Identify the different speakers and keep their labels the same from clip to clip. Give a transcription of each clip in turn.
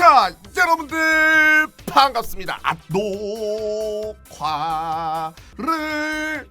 Speaker 1: 자 여러분들 반갑습니다. 아, 녹화를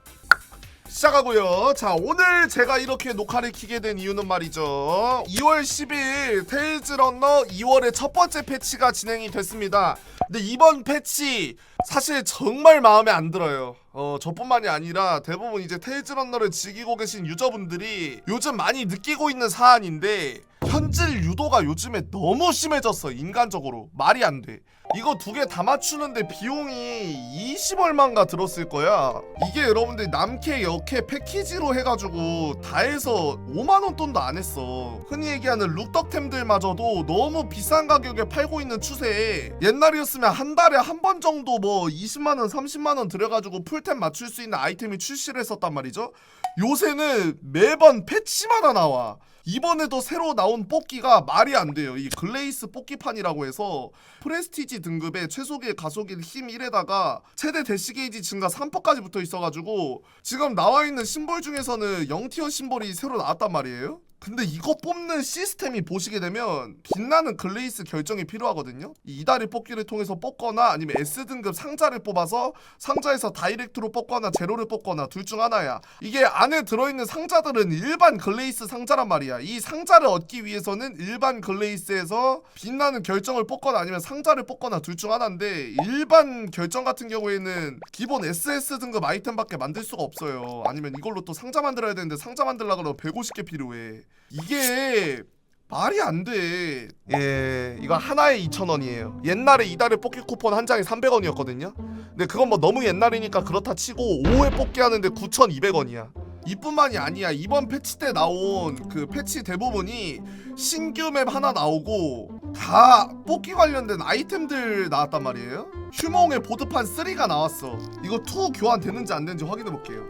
Speaker 1: 시작하고요. 자 오늘 제가 이렇게 녹화를 키게 된 이유는 말이죠. 2월 10일 테일즈 런너 2월의 첫 번째 패치가 진행이 됐습니다. 근데 이번 패치 사실 정말 마음에 안 들어요. 어 저뿐만이 아니라 대부분 이제 테일즈 런너를 즐기고 계신 유저분들이 요즘 많이 느끼고 있는 사안인데 현질 유도가 요즘에 너무 심해졌어 인간적으로 말이 안 돼. 이거 두 개 다 맞추는데 비용이 20 얼마인가 들었을 거야. 이게 여러분들 남캐 여캐 패키지로 해가지고 다 해서 5만 원 돈도 안 했어. 흔히 얘기하는 룩덕템들마저도 너무 비싼 가격에 팔고 있는 추세에 옛날이었으면 한 달에 한 번 정도 뭐 20만 원, 30만 원 들여가지고 풀템 맞출 수 있는 아이템이 출시를 했었단 말이죠. 요새는 매번 패치마다 나와. 이번에도 새로 나온 뽑기가 말이 안 돼요. 이 글레이스 뽑기판이라고 해서 프레스티지 등급의 최소길 가속일 힘 1에다가 최대 대시 게이지 증가 3%까지 붙어 있어가지고 지금 나와 있는 심볼 중에서는 0티어 심볼이 새로 나왔단 말이에요. 근데 이거 뽑는 시스템이 보시게 되면 빛나는 글레이스 결정이 필요하거든요. 이 이다리 뽑기를 통해서 뽑거나 아니면 S 등급 상자를 뽑아서 상자에서 다이렉트로 뽑거나 제로를 뽑거나 둘 중 하나야. 이게 안에 들어있는 상자들은 일반 글레이스 상자란 말이야. 이 상자를 얻기 위해서는 일반 글레이스에서 빛나는 결정을 뽑거나 아니면 상자를 뽑거나 둘 중 하나인데 일반 결정 같은 경우에는 기본 SS 등급 아이템밖에 만들 수가 없어요. 아니면 이걸로 또 상자 만들어야 되는데 상자 만들려고 그러면 150개 필요해. 이게 말이 안 돼. 예, 이거 하나에 2,000원이에요. 옛날에 이달에 뽑기 쿠폰 한 장에 300원이었거든요. 근데 그건 뭐 너무 옛날이니까 그렇다 치고 5회 뽑기 하는데 9,200원이야. 이뿐만이 아니야. 이번 패치 때 나온 그 패치 대부분이 신규 맵 하나 나오고 다 뽑기 관련된 아이템들 나왔단 말이에요. 휴몽의 보드판 3가 나왔어. 이거 2 교환 되는지 안 되는지 확인해 볼게요.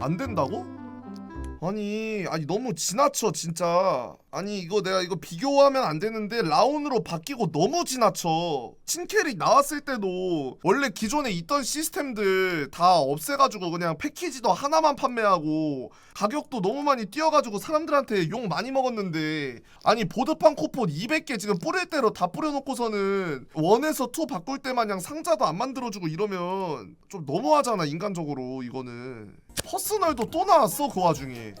Speaker 1: 안 된다고? 아니 아니 너무 지나쳐 진짜 아니 이거 내가 이거 비교하면 안 되는데 라운으로 바뀌고 너무 지나쳐. 신캐릭 나왔을 때도 원래 기존에 있던 시스템들 다 없애가지고 그냥 패키지도 하나만 판매하고 가격도 너무 많이 뛰어가지고 사람들한테 욕 많이 먹었는데 아니 보드판 쿠폰 200개 지금 뿌릴 대로 다 뿌려놓고서는 원에서 투 바꿀 때 마냥 상자도 안 만들어주고 이러면 좀 너무하잖아 인간적으로 이거는. 퍼스널도 또 나왔어 그 와중에.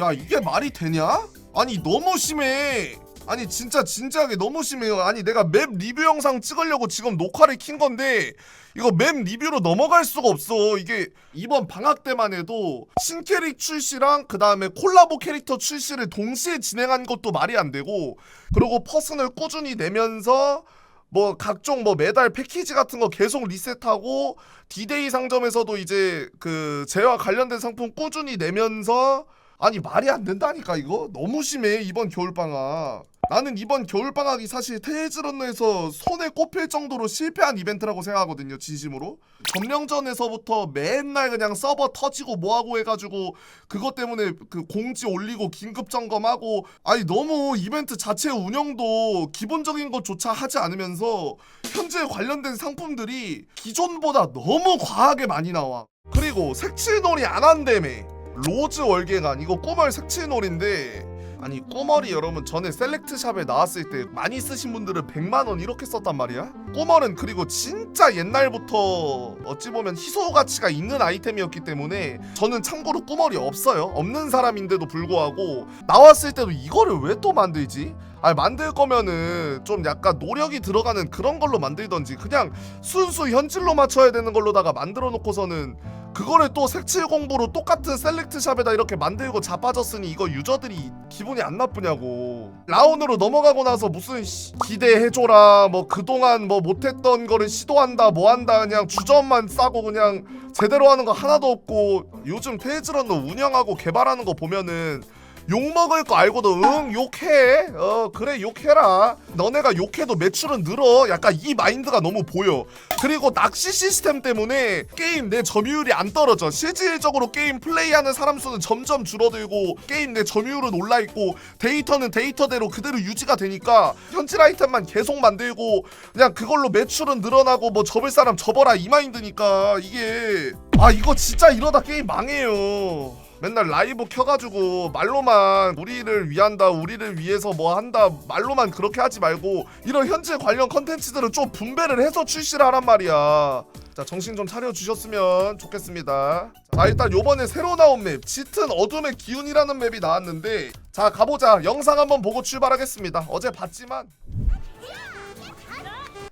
Speaker 1: 야 이게 말이 되냐? 아니 너무 심해. 아니 진짜 진지하게 너무 심해요. 아니 내가 맵 리뷰 영상 찍으려고 지금 녹화를 킨 건데 이거 맵 리뷰로 넘어갈 수가 없어. 이게 이번 방학 때만 해도 신캐릭 출시랑 그 다음에 콜라보 캐릭터 출시를 동시에 진행한 것도 말이 안 되고 그리고 퍼스널 꾸준히 내면서 뭐 각종 뭐 매달 패키지 같은 거 계속 리셋하고 디데이 상점에서도 이제 그 제와 관련된 상품 꾸준히 내면서 아니 말이 안 된다니까 이거? 너무 심해 이번 겨울방학. 나는 이번 겨울방학이 사실 테이즈런너에서 손에 꼽힐 정도로 실패한 이벤트라고 생각하거든요 진심으로. 점령전에서부터 맨날 그냥 서버 터지고 뭐하고 해가지고 그것 때문에 그 공지 올리고 긴급 점검하고 아니 너무 이벤트 자체 운영도 기본적인 것조차 하지 않으면서 현재 관련된 상품들이 기존보다 너무 과하게 많이 나와. 그리고 색칠놀이 안 한다며 로즈 월계관 이거 꾸멀 색칠놀인데 아니 꾸멀이 여러분 전에 셀렉트샵에 나왔을 때 많이 쓰신 분들은 100만원 이렇게 썼단 말이야 꾸멀은 그리고 진짜 옛날부터 어찌 보면 희소 가치가 있는 아이템이었기 때문에 저는 참고로 꾸멀이 없어요 없는 사람인데도 불구하고 나왔을 때도 이거를 왜 또 만들지? 아니 만들 거면은 좀 약간 노력이 들어가는 그런 걸로 만들던지 그냥 순수 현질로 맞춰야 되는 걸로다가 만들어 놓고서는 그거를 또 색칠 공부로 똑같은 셀렉트 샵에다 이렇게 만들고 자빠졌으니 이거 유저들이 기분이 안 나쁘냐고. 라운으로 넘어가고 나서 무슨 씨, 기대해줘라. 뭐 그동안 뭐 못했던 거를 시도한다 뭐한다. 그냥 주점만 싸고 그냥 제대로 하는 거 하나도 없고. 요즘 테이즈런너 운영하고 개발하는 거 보면은 욕 먹을 거 알고도 응 욕해. 어 그래 욕해라. 너네가 욕해도 매출은 늘어. 약간 이 마인드가 너무 보여. 그리고 낚시 시스템 때문에 게임 내 점유율이 안 떨어져. 실질적으로 게임 플레이하는 사람 수는 점점 줄어들고 게임 내 점유율은 올라있고 데이터는 데이터대로 그대로 유지가 되니까 현질 아이템만 계속 만들고 그냥 그걸로 매출은 늘어나고 뭐 접을 사람 접어라 이 마인드니까 이게. 아 이거 진짜 이러다 게임 망해요 맨날 라이브 켜가지고 말로만 우리를 위한다 우리를 위해서 뭐 한다 말로만 그렇게 하지 말고 이런 현재 관련 컨텐츠들은 좀 분배를 해서 출시를 하란 말이야. 자 정신 좀 차려주셨으면 좋겠습니다. 자 일단 요번에 새로 나온 맵 짙은 어둠의 기운이라는 맵이 나왔는데 자 가보자. 영상 한번 보고 출발하겠습니다. 어제 봤지만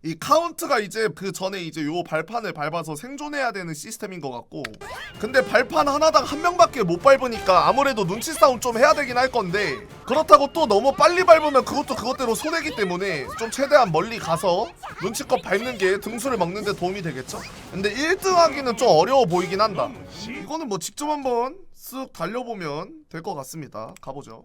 Speaker 1: 이 카운트가 이제 그 전에 이제 요 발판을 밟아서 생존해야 되는 시스템인 것 같고. 근데 발판 하나당 한 명밖에 못 밟으니까 아무래도 눈치 싸움 좀 해야 되긴 할 건데. 그렇다고 또 너무 빨리 밟으면 그것도 그것대로 손해기 때문에 좀 최대한 멀리 가서 눈치껏 밟는 게 등수를 먹는 데 도움이 되겠죠? 근데 1등 하기는 좀 어려워 보이긴 한다. 이거는 뭐 직접 한번 쓱 달려보면 될 것 같습니다. 가보죠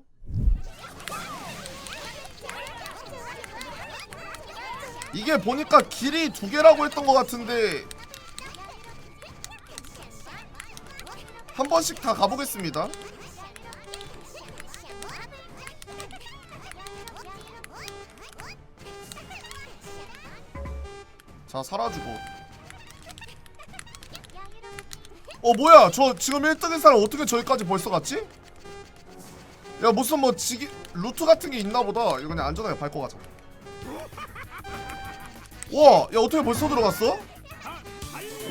Speaker 1: 이게 보니까 길이 두 개라고 했던 것 같은데 한 번씩 다 가보겠습니다. 자 사라지고 어 뭐야 저 지금 1등인 사람 어떻게 저기까지 벌써 갔지? 야 무슨 뭐 지기 루트 같은 게 있나 보다 이거 그냥 안전하게 밟고 가자 와, 야 어떻게 벌써 들어갔어?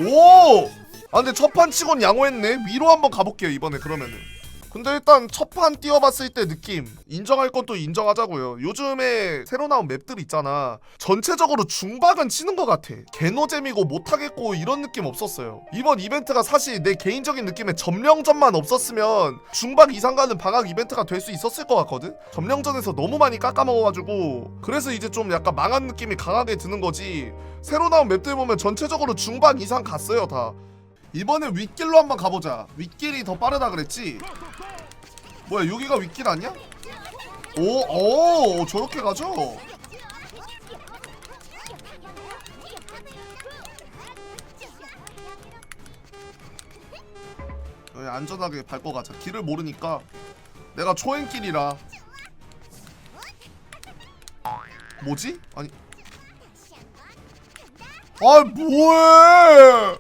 Speaker 1: 오! 아 근데 첫 판 치곤 양호했네. 위로 한번 가볼게요 이번에 그러면은. 근데 일단 첫 판 뛰어봤을 때 느낌 인정할 건 또 인정하자고요. 요즘에 새로 나온 맵들 있잖아. 전체적으로 중박은 치는 것 같아. 개노잼이고 못하겠고 이런 느낌 없었어요. 이번 이벤트가 사실 내 개인적인 느낌에 점령전만 없었으면 중박 이상 가는 방학 이벤트가 될 수 있었을 것 같거든. 점령전에서 너무 많이 깎아먹어가지고 그래서 이제 좀 약간 망한 느낌이 강하게 드는 거지. 새로 나온 맵들 보면 전체적으로 중박 이상 갔어요 다. 이번에 윗길로 한번 가보자. 윗길이 더 빠르다 그랬지? 뭐야 여기가 윗길 아니야? 오, 오 저렇게 가죠? 여기 안전하게 밟고 가자. 길을 모르니까 내가 초행길이라. 뭐지? 아니. 아 뭐해?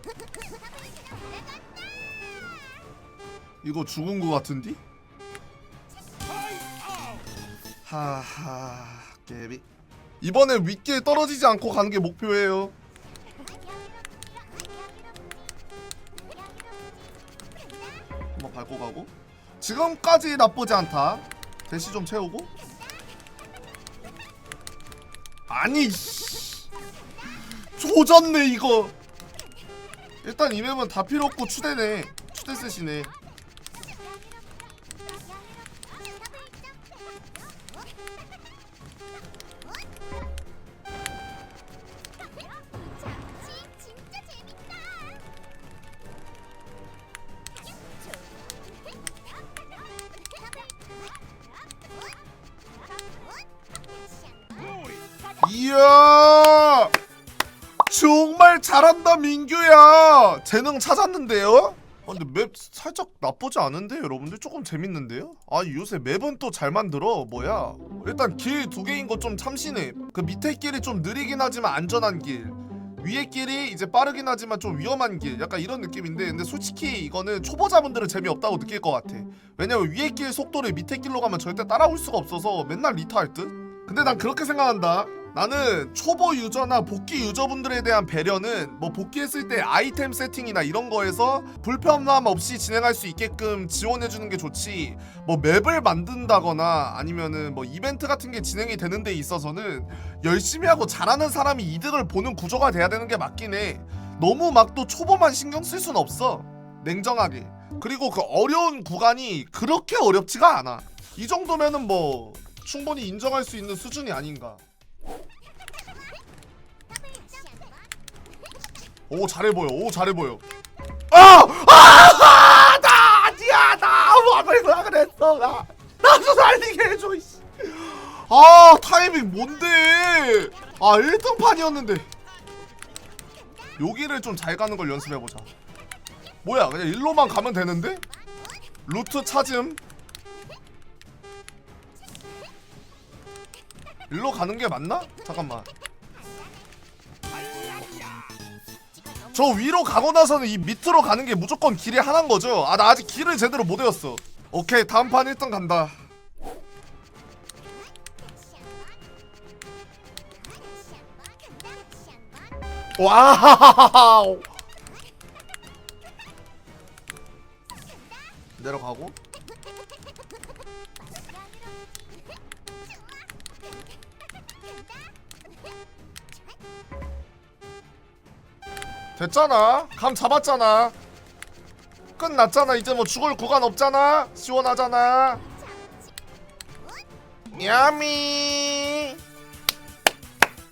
Speaker 1: 이거 죽은 거 같은디? 하하 깨비. 이번에 윗길 떨어지지 않고 가는 게 목표예요. 한번 밟고 가고. 지금까지 나쁘지 않다. 대시 좀 채우고. 아니 씨. 조졌네 이거. 일단 이 맵은 다 필요 없고 추대네. 추대 셋이네 이야! 정말 잘한다 민규야! 재능 찾았는데요? 아, 근데 맵 살짝 나쁘지 않은데 여러분들? 조금 재밌는데요? 아 요새 맵은 또 잘 만들어 뭐야? 일단 길 두 개인 거 좀 참신해. 그 밑에 길이 좀 느리긴 하지만 안전한 길. 위에 길이 이제 빠르긴 하지만 좀 위험한 길. 약간 이런 느낌인데 근데 솔직히 이거는 초보자분들은 재미없다고 느낄 것 같아. 왜냐면 위에 길 속도를 밑에 길로 가면 절대 따라올 수가 없어서 맨날 리타할 듯? 근데 난 그렇게 생각한다 나는 초보 유저나 복귀 유저분들에 대한 배려는 뭐 복귀했을 때 아이템 세팅이나 이런 거에서 불편함 없이 진행할 수 있게끔 지원해 주는 게 좋지 뭐 맵을 만든다거나 아니면은 뭐 이벤트 같은 게 진행이 되는 데 있어서는 열심히 하고 잘하는 사람이 이득을 보는 구조가 돼야 되는 게 맞긴 해. 너무 막 또 초보만 신경 쓸 순 없어 냉정하게. 그리고 그 어려운 구간이 그렇게 어렵지가 않아. 이 정도면은 뭐 충분히 인정할 수 있는 수준이 아닌가 오 잘해 보여. 오 잘해 보여. 아! 아! 나 아니야. 나 막으려 그랬어. 나 나도 살리게 해줘. 이씨. 아 타이밍 뭔데? 아 1등 판이었는데. 여기를 좀 잘 가는 걸 연습해 보자. 뭐야? 그냥 일로만 가면 되는데? 루트 찾음. 일로 가는 게 맞나? 잠깐만. 저 위로 가고 나서는 이 밑으로 가는 게 무조건 길이 하나인 거죠? 아 나 아직 길을 제대로 못 외웠어 오케이 다음 판 1등 간다 와우 내려가고 됐잖아. 감 잡았잖아. 끝났잖아. 이제 뭐 죽을 구간 없잖아. 시원하잖아. 야미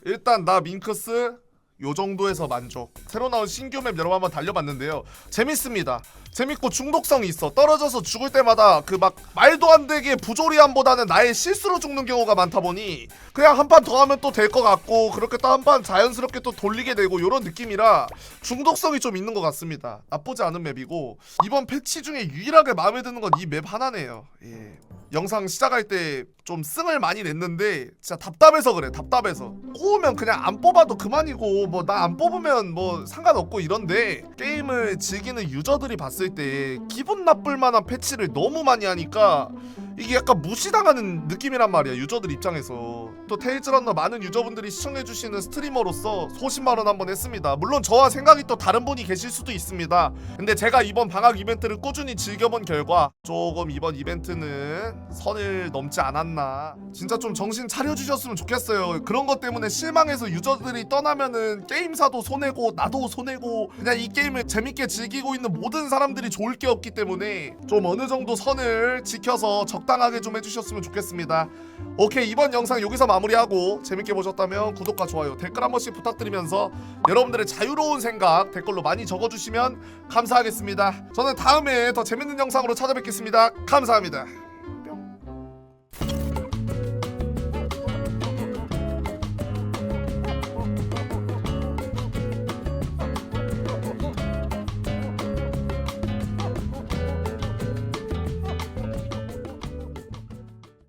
Speaker 1: 일단 나 밍크스 요 정도에서 만족. 새로 나온 신규 맵 여러 번 한번 달려봤는데요. 재밌습니다 재밌고 중독성이 있어. 떨어져서 죽을 때마다 그 막 말도 안 되게 부조리함보다는 나의 실수로 죽는 경우가 많다 보니 그냥 한 판 더 하면 또 될 것 같고 그렇게 또 한 판 자연스럽게 또 돌리게 되고 요런 느낌이라 중독성이 좀 있는 것 같습니다. 나쁘지 않은 맵이고 이번 패치 중에 유일하게 마음에 드는 건 이 맵 하나네요. 예. 영상 시작할 때 좀 승을 많이 냈는데 진짜 답답해서 그래 답답해서. 꼬우면 그냥 안 뽑아도 그만이고 뭐 나 안 뽑으면 뭐 상관없고 이런데 게임을 즐기는 유저들이 봤을 때 기분 나쁠 만한 패치를 너무 많이 하니까 이게 약간 무시당하는 느낌이란 말이야 유저들 입장에서. 또 테이즈런너 많은 유저분들이 시청해주시는 스트리머로서 소신발언 한번 했습니다. 물론 저와 생각이 또 다른 분이 계실 수도 있습니다. 근데 제가 이번 방학 이벤트를 꾸준히 즐겨본 결과 조금 이번 이벤트는 선을 넘지 않았나. 진짜 좀 정신 차려주셨으면 좋겠어요. 그런 것 때문에 실망해서 유저들이 떠나면은 게임사도 손해고 나도 손해고 그냥 이 게임을 재밌게 즐기고 있는 모든 사람들이 좋을 게 없기 때문에 좀 어느 정도 선을 지켜서 적당하게 좀 해주셨으면 좋겠습니다. 오케이 이번 영상 여기서 마무리하고 재밌게 보셨다면 구독과 좋아요 댓글 한 번씩 부탁드리면서 여러분들의 자유로운 생각 댓글로 많이 적어주시면 감사하겠습니다. 저는 다음에 더 재밌는 영상으로 찾아뵙겠습니다. 감사합니다